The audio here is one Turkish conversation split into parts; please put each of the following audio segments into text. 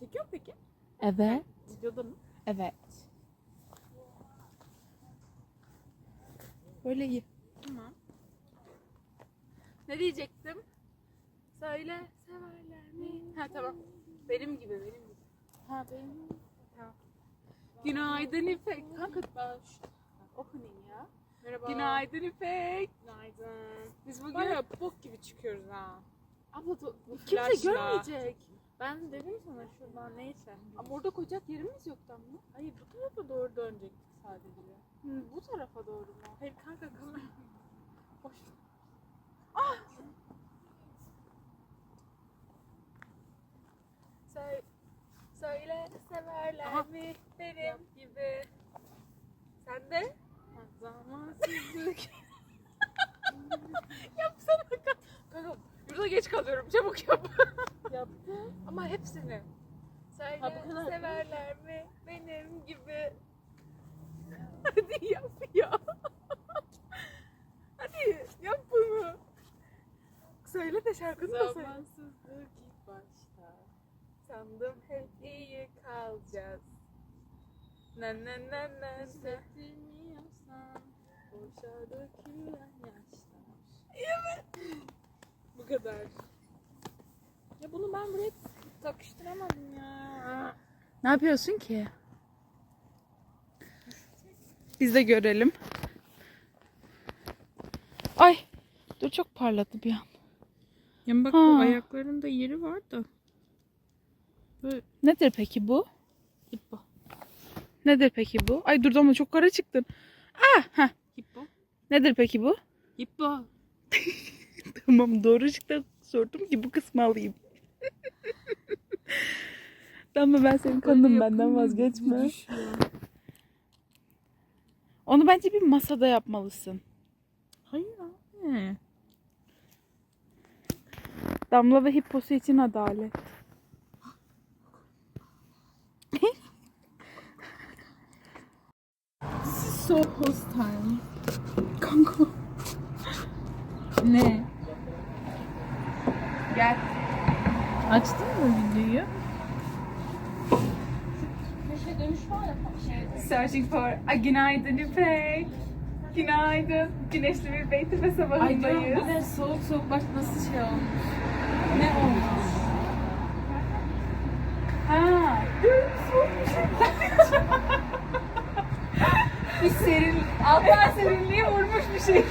Çekiyor mu peki? Evet. Videoda mı? Evet. Böyle iyi. Tamam. Ne diyecektim? Söyle severler mi? Ha tamam. Benim gibi benim gibi. Ha benim. Tamam. Günaydın İpek. Kanka ben şu... Opening ya. Merhaba. Günaydın İpek. Günaydın. Biz bugün... Var ya bok gibi çıkıyoruz ha. Abla do- Bu kimse görmeyecek. Ben dedim sana şuradan neyse. Ama orada koyacak yerimiz yok tam mı? Hayır bu tarafa doğru dönecektik sadece. Hı, bu tarafa doğru mu? Hayır kanka kamera. Boş. Söyle, söyle severler Aha. mi benim gibi. Sen de? Zamansızlık. Yapsana kanka. Kanka yurda geç kalıyorum çabuk yap. Yaptım. Ama hepsini. Ha, bu kadar. severler mi benim gibi. Hadi yap ya. Hadi yap bunu. Söyle de şarkını da söyle. Zamansızlık ilk başta. Sandım hep iyi kalacağız. Na na na na na. Hissettirmiyorsan boşa dökülen yaşlar. Bu kadar. Ya bunu ben buraya takıştıramadım ya. Ne yapıyorsun ki? Biz de görelim. Ay. Dur çok parladı bir an. Ya bak Ha. bu ayaklarında yeri var da. Böyle Nedir peki bu? hippo. Nedir peki bu? Ay dur ama çok kara çıktın. Ah, heh. Hippo. Nedir peki bu? Hippo. Tamam doğru çıktı. Sordum ki bu kısmı alayım. Tamam ben senin kanım benden vazgeçme. Onu bence bir masada yapmalısın. Hayır abi. Damla ve hipposu için adalet. This is so hostile. Kanka. Ne? Gel. Açtın mı videoyu? Searching for a günaydın İpek. Günaydın. Güneşli bir Beytepe Ay sabahındayız. diyorum bu ne soğuk soğuk bak nasıl şey olmuş. Ne olmuş? Ha. bir serin, alttan serinliği vurmuş bir şey.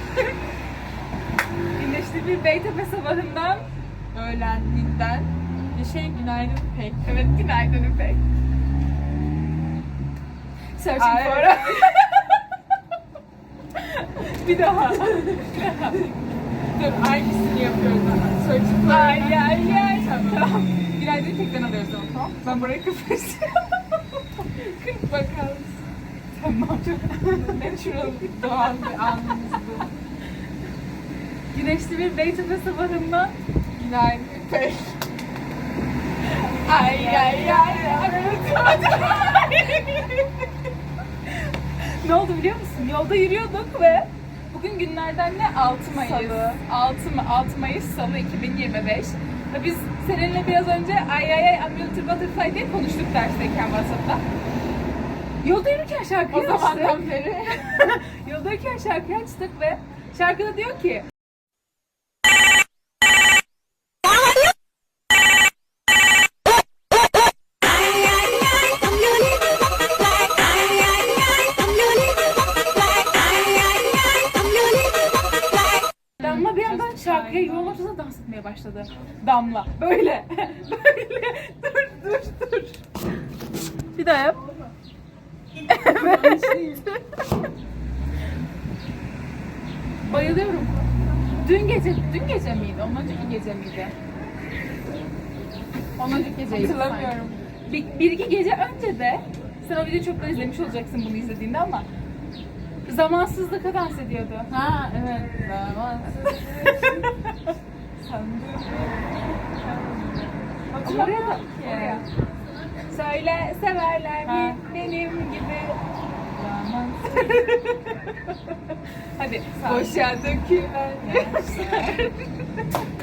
Güneşli bir Beytepe sabahından. Öğlendiğinden bir şey günaydın pek. Evet, günaydın İpek. Searching Ay. for a... bir daha. Dur aynısını yapıyoruz ama. Searching for Ay ay ay. Tamam. Günaydın İpek'ten alıyoruz onu tamam. Ben burayı kıpırsıyorum. Kırk bakalım. tamam. Natural doğal bir anımız bu. Güneşli bir Beytepe sabahından. Günaydın pek. Ay ay ay. ne oldu biliyor musun? Yolda yürüyorduk ve bugün günlerden ne? 6 Mayıs. Salı. 6, Ma- 6 Mayıs Salı 2025. Ve biz seninle biraz önce ay ay ay Little Butterfly diye konuştuk dersteyken WhatsApp'ta. Yolda yürürken şarkıyı O açtık. zamandan beri. Yolda yürürken şarkıyı açtık ve şarkıda diyor ki başladı. Damla. Böyle. Böyle. Dur dur dur. Bir daha yap. Evet. Bayılıyorum. Dün gece, dün gece miydi? Ondan önceki gece miydi? Ondan önceki geceydi Hatırlamıyorum. Bir, bir iki gece önce de sen o videoyu çoktan izlemiş olacaksın bunu izlediğinde ama zamansızlıkla dans ediyordu. Ha evet. Zamansız. Oraya da oraya. Söyle severler mi benim gibi. Hadi. Boşa yaşlar.